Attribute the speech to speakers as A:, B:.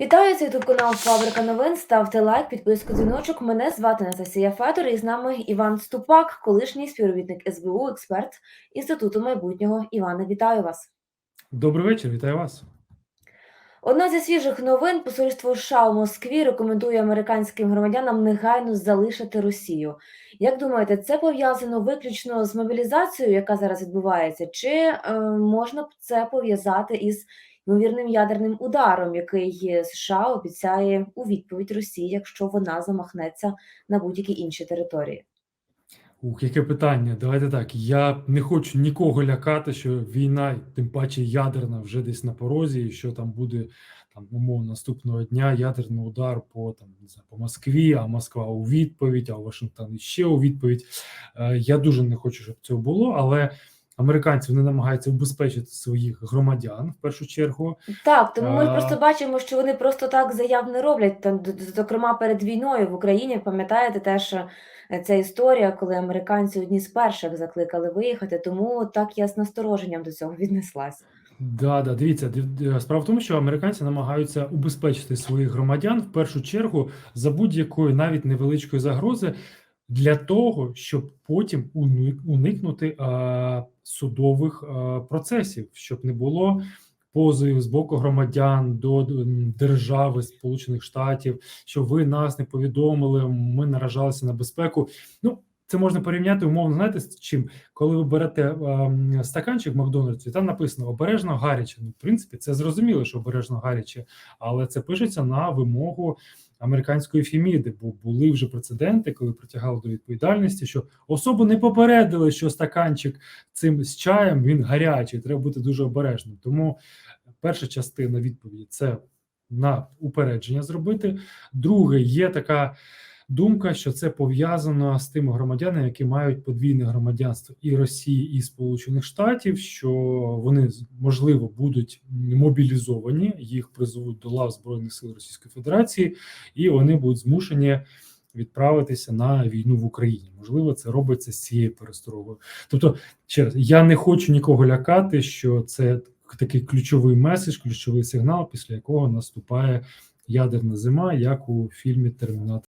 A: Вітаю, це ютуб канал Фабрика новин. Ставте лайк, підписку, дзвіночок. Мене звати Анастасія Федор і з нами Іван Ступак, колишній співробітник СБУ, експерт Інституту майбутнього. Іване, вітаю вас.
B: Добрий вечір, вітаю вас.
A: Одна зі свіжих новин посольство США у Москві рекомендує американським громадянам негайно залишити Росію. Як думаєте, це пов'язано виключно з мобілізацією, яка зараз відбувається, чи е, можна б це пов'язати із ймовірним ядерним ударом, який США обіцяє у відповідь Росії, якщо вона замахнеться на будь-які інші території?
B: Ух, яке питання. Давайте так. Я не хочу нікого лякати, що війна, тим паче ядерна, вже десь на порозі, і що там буде там умовно наступного дня ядерний удар по там не по Москві, а Москва у відповідь, а Вашингтон ще у відповідь. Е, Я дуже не хочу, щоб цього було, але американці вони намагаються убезпечити своїх громадян в першу чергу.
A: Так, тому ми
B: А.
A: просто бачимо, що вони просто так заяв не роблять. Там, зокрема, перед війною в Україні, пам'ятаєте теж е, ця історія, коли американці одні з перших закликали виїхати, тому так я з настороженням до цього віднеслась.
B: Да, да, дивіться, справа в тому, що американці намагаються убезпечити своїх громадян в першу чергу за будь-якої навіть невеличкої загрози для того, щоб потім уник- уникнути судових процесів, щоб не було позовів з боку громадян до держави Сполучених Штатів, що ви нас не повідомили, ми наражалися на безпеку. Ну, це можна порівняти умовно, знаєте, з чим? коли ви берете ем, стаканчик в Макдональдсі, там написано обережно гаряче. Ну, в принципі, це зрозуміло, що обережно гаряче, але це пишеться на вимогу американської фіміди, бо були вже прецеденти, коли притягали до відповідальності, що особу не попередили, що стаканчик цим з чаєм він гарячий. Треба бути дуже обережним. Тому перша частина відповіді це на упередження зробити. Друге, є така думка, що це пов'язано з тими громадянами, які мають подвійне громадянство і Росії, і Сполучених Штатів, що вони можливо будуть мобілізовані, їх призовуть до лав збройних сил Російської Федерації, і вони будуть змушені відправитися на війну в Україні. Можливо, це робиться з цією пересторогою. Тобто, ще раз, я не хочу нікого лякати, що це такий ключовий меседж, ключовий сигнал, після якого наступає ядерна зима, як у фільмі Термінатор.